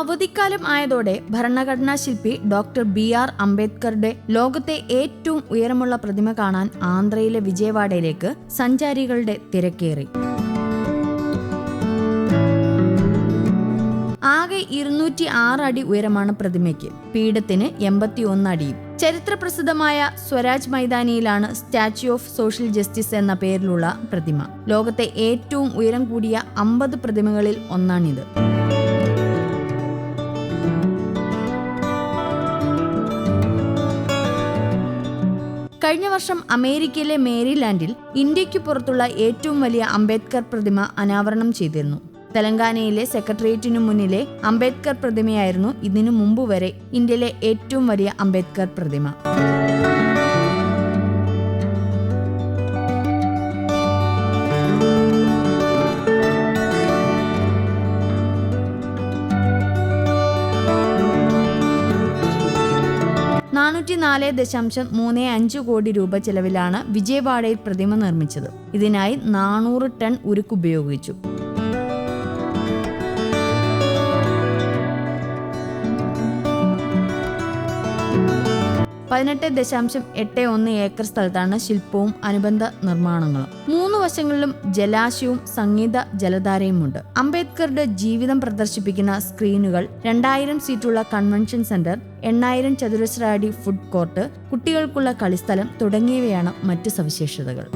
അവധിക്കാലം ആയതോടെ ഭരണഘടനാ ശില്പി ഡോക്ടർ ബി ആർ അംബേദ്കറുടെ ലോകത്തെ ഏറ്റവും ഉയരമുള്ള പ്രതിമ കാണാൻ ആന്ധ്രയിലെ വിജയവാഡയിലേക്ക് സഞ്ചാരികളുടെ തിരക്കേറി. ആകെ ഇരുന്നൂറ്റി ആറ് അടി ഉയരമാണ് പ്രതിമയ്ക്ക്. പീഠത്തിന് എൺപത്തി ഒന്ന് അടിയും. ചരിത്രപ്രസിദ്ധമായ സ്വരാജ് മൈതാനിയിലാണ് സ്റ്റാച്യു ഓഫ് സോഷ്യൽ ജസ്റ്റിസ് എന്ന പേരിലുള്ള പ്രതിമ. ലോകത്തെ ഏറ്റവും ഉയരം കൂടിയ അമ്പത് പ്രതിമകളിൽ ഒന്നാണിത്. കഴിഞ്ഞ വർഷം അമേരിക്കയിലെ മേരിലാൻഡിൽ ഇന്ത്യയ്ക്ക് പുറത്തുള്ള ഏറ്റവും വലിയ അംബേദ്കർ പ്രതിമ അനാവരണം ചെയ്തിരുന്നു. തെലങ്കാനയിലെ സെക്രട്ടേറിയറ്റിനു മുന്നിലെ അംബേദ്കർ പ്രതിമയായിരുന്നു ഇതിനു മുമ്പ് വരെ ഇന്ത്യയിലെ ഏറ്റവും വലിയ അംബേദ്കർ പ്രതിമ. നാനൂറ്റി നാല് ദശാംശം മൂന്ന് അഞ്ച് കോടി രൂപ ചെലവിലാണ് വിജയവാഡയിൽ പ്രതിമ നിർമ്മിച്ചത്. ഇതിനായി നാനൂറ് ടൺ ഉരുക്ക് ഉപയോഗിച്ചു. പതിനെട്ട് ദശാംശം എട്ട് ഒന്ന് ഏക്കർ സ്ഥലത്താണ് ശില്പവും അനുബന്ധ നിർമ്മാണങ്ങളും. മൂന്ന് വശങ്ങളിലും ജലാശയവും സംഗീത ജലധാരയുമുണ്ട്. അംബേദ്കറുടെ ജീവിതം പ്രദർശിപ്പിക്കുന്ന സ്ക്രീനുകൾ രണ്ടായിരം സീറ്റുള്ള കൺവെൻഷൻ സെന്റർ എണ്ണായിരം ചതുരശ്ര അടി ഫുഡ് കോർട്ട് കുട്ടികൾക്കുള്ള കളിസ്ഥലം തുടങ്ങിയവയാണ് മറ്റ് സവിശേഷതകൾ.